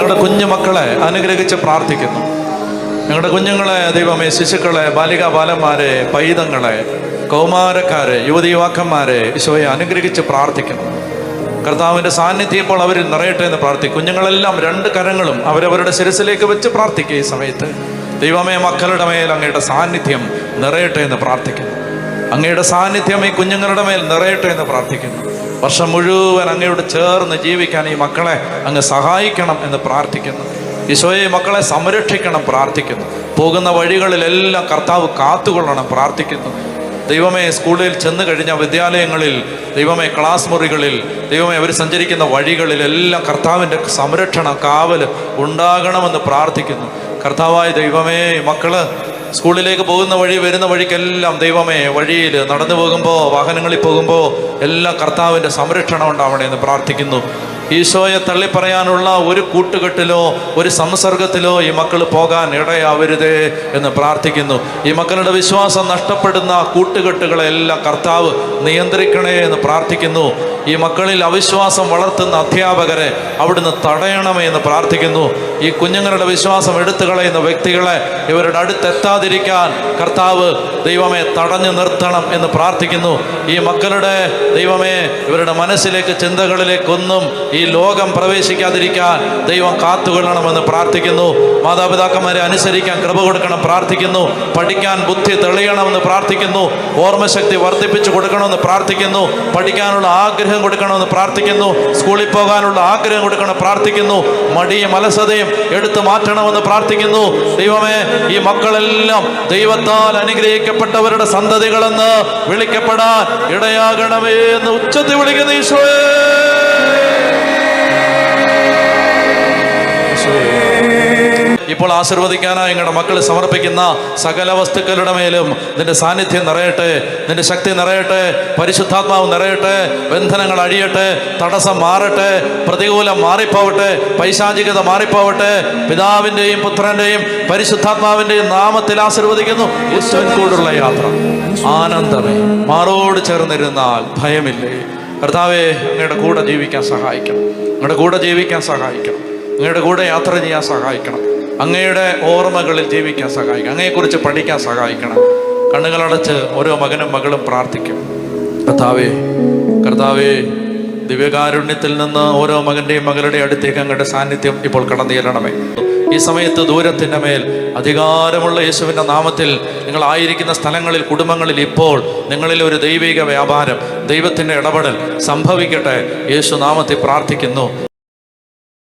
ഞങ്ങളുടെ കുഞ്ഞു മക്കളെ അനുഗ്രഹിച്ച് പ്രാർത്ഥിക്കുന്നു. ഞങ്ങളുടെ കുഞ്ഞുങ്ങളെ ദൈവമേ ശിശുക്കളെ ബാലിക ബാലന്മാരെ പൈതങ്ങളെ കൗമാരക്കാരെ യുവതി യുവാക്കന്മാരെ ഈശോയെ അനുഗ്രഹിച്ച് പ്രാർത്ഥിക്കുന്നു. കർത്താവിന്റെ സാന്നിധ്യം ഇപ്പോൾ അവരിൽ നിറയട്ടെ എന്ന് പ്രാർത്ഥിക്കും കുഞ്ഞുങ്ങളെല്ലാം രണ്ട് കരങ്ങളും അവരവരുടെ ശിരസിലേക്ക് വെച്ച് പ്രാർത്ഥിക്കുക ഈ സമയത്ത്. ദൈവമേ മക്കളുടെ മേൽ അങ്ങയുടെ സാന്നിധ്യം നിറയട്ടെ എന്ന് പ്രാർത്ഥിക്കുന്നു. അങ്ങയുടെ സാന്നിധ്യം ഈ കുഞ്ഞുങ്ങളുടെ മേൽ നിറയട്ടെ എന്ന് പ്രാർത്ഥിക്കുന്നു. വർഷം മുഴുവൻ അങ്ങയോട് ചേർന്ന് ജീവിക്കാൻ ഈ മക്കളെ അങ്ങ് സഹായിക്കണം എന്ന് പ്രാർത്ഥിക്കുന്നു. ഈശോയെ മക്കളെ സംരക്ഷിക്കണം പ്രാർത്ഥിക്കുന്നു. പോകുന്ന വഴികളിലെല്ലാം കർത്താവ് കാത്തുകൊള്ളണം പ്രാർത്ഥിക്കുന്നു. ദൈവമേ സ്കൂളിൽ ചെന്ന് കഴിഞ്ഞ വിദ്യാലയങ്ങളിൽ ദൈവമേ ക്ലാസ് മുറികളിൽ ദൈവമേ അവർ സഞ്ചരിക്കുന്ന വഴികളിലെല്ലാം കർത്താവിന്റെ സംരക്ഷണം കാവൽ ഉണ്ടാകണമെന്ന് പ്രാർത്ഥിക്കുന്നു. കർത്താവായ ദൈവമേ മക്കൾ സ്കൂളിലേക്ക് പോകുന്ന വഴി വരുന്ന വഴിക്കെല്ലാം ദൈവമേ വഴിയിൽ നടന്നു പോകുമ്പോൾ വാഹനങ്ങളിൽ പോകുമ്പോൾ എല്ലാ കർത്താവിന്റെ സംരക്ഷണം ഉണ്ടാവണേ എന്ന് പ്രാർത്ഥിക്കുന്നു. ഈശോയെ തള്ളിപ്പറയാനുള്ള ഒരു കൂട്ടുകെട്ടിലോ ഒരു സംസർഗത്തിലോ ഈ മക്കൾ പോകാൻ ഇടയാവരുതേ എന്ന് പ്രാർത്ഥിക്കുന്നു. ഈ മക്കളുടെ വിശ്വാസം നഷ്ടപ്പെടുന്ന കൂട്ടുകെട്ടുകളെല്ലാം കർത്താവ് നിയന്ത്രിക്കണേ എന്ന് പ്രാർത്ഥിക്കുന്നു. ഈ മക്കളിൽ അവിശ്വാസം വളർത്തുന്ന അധ്യാപകരെ അവിടുന്ന് തടയണമേ എന്ന് പ്രാർത്ഥിക്കുന്നു. ഈ കുഞ്ഞുങ്ങളുടെ വിശ്വാസം എടുത്തു കളയുന്ന വ്യക്തികളെ ഇവരുടെ അടുത്തെത്താതിരിക്കാൻ കർത്താവ് ദൈവമേ തടഞ്ഞു നിർത്തണം എന്ന് പ്രാർത്ഥിക്കുന്നു. ഈ മക്കളുടെ ദൈവമേ ഇവരുടെ മനസ്സിലേക്ക് ചിന്തകളിലേക്കൊന്നും ഈ ലോകം പ്രവേശിക്കാതിരിക്കാൻ ദൈവം കാത്തുകൊള്ളണമെന്ന് പ്രാർത്ഥിക്കുന്നു. മാതാപിതാക്കന്മാരെ അനുസരിക്കാൻ കൃപ കൊടുക്കണം പ്രാർത്ഥിക്കുന്നു. പഠിക്കാൻ ബുദ്ധി തെളിയണമെന്ന് പ്രാർത്ഥിക്കുന്നു. ഓർമ്മശക്തി വർദ്ധിപ്പിച്ചു കൊടുക്കണമെന്ന് പ്രാർത്ഥിക്കുന്നു. പഠിക്കാനുള്ള ആഗ്രഹം കൊടുക്കണമെന്ന് പ്രാർത്ഥിക്കുന്നു. സ്കൂളിൽ പോകാനുള്ള ആഗ്രഹം കൊടുക്കണം പ്രാർത്ഥിക്കുന്നു. മടിയും അലസതയും എടുത്തു മാറ്റണമെന്ന് പ്രാർത്ഥിക്കുന്നു. ദൈവമേ ഈ മക്കളെല്ലാം ദൈവത്താൽ അനുഗ്രഹിക്കപ്പെട്ടവരുടെ സന്തതികളെന്ന് വിളിക്കപ്പെടാൻ ഇടയാകണമേ എന്ന് ഉച്ചത്തിൽ വിളിക്കുന്ന ഈശോയെ. ഇപ്പോൾ ആശീർവദിക്കാനായി നിങ്ങളുടെ മക്കൾ സമർപ്പിക്കുന്ന സകല വസ്തുക്കളുടെ മേലും നിന്റെ സാന്നിധ്യം നിറയട്ടെ നിന്റെ ശക്തി നിറയട്ടെ പരിശുദ്ധാത്മാവ് നിറയട്ടെ ബന്ധനങ്ങൾ അഴിയട്ടെ തടസ്സം മാറട്ടെ പ്രതികൂലം മാറിപ്പോവട്ടെ പൈശാചികത മാറിപ്പോവട്ടെ. പിതാവിന്റെയും പുത്രന്റെയും പരിശുദ്ധാത്മാവിന്റെയും നാമത്തിൽ ആശീർവദിക്കുന്നു. ഈശ്വൻ കൂടുള്ള യാത്ര. ആനന്ദമേ. മാറോട് ചേർന്നിരുന്നാൽ ഭയമില്ലേ. കർത്താവെ അങ്ങയുടെ കൂടെ ജീവിക്കാൻ സഹായിക്കണം. അങ്ങയുടെ കൂടെ ജീവിക്കാൻ സഹായിക്കണം. അങ്ങയുടെ കൂടെ യാത്ര ചെയ്യാൻ സഹായിക്കണം. അങ്ങയുടെ ഓർമ്മകളിൽ ജീവിക്കാൻ സഹായിക്കണം. അങ്ങയെക്കുറിച്ച് പഠിക്കാൻ സഹായിക്കണം. കണ്ണുകളടച്ച് ഓരോ മകനും മകളും പ്രാർത്ഥിക്കും. കർത്താവേ കർത്താവേ ദിവ്യകാരുണ്യത്തിൽ നിന്ന് ഓരോ മകന്റെയും മകളുടെയും അടുത്തേക്ക് അങ്ങയുടെ സാന്നിധ്യം ഇപ്പോൾ കടന്നു ചെല്ലണമേ ഈ സമയത്ത് ദൂരത്തിന്റെ മേൽ അധികാരമുള്ള യേശുവിന്റെ നാമത്തിൽ നിങ്ങളായിരിക്കുന്ന സ്ഥലങ്ങളിൽ കുടുംബങ്ങളിൽ ഇപ്പോൾ നിങ്ങളിൽ ഒരു ദൈവിക വ്യാപാരം ദൈവത്തിന്റെ ഇടപെടൽ സംഭവിക്കട്ടെ. യേശു നാമത്തിൽ പ്രാർത്ഥിക്കുന്നു.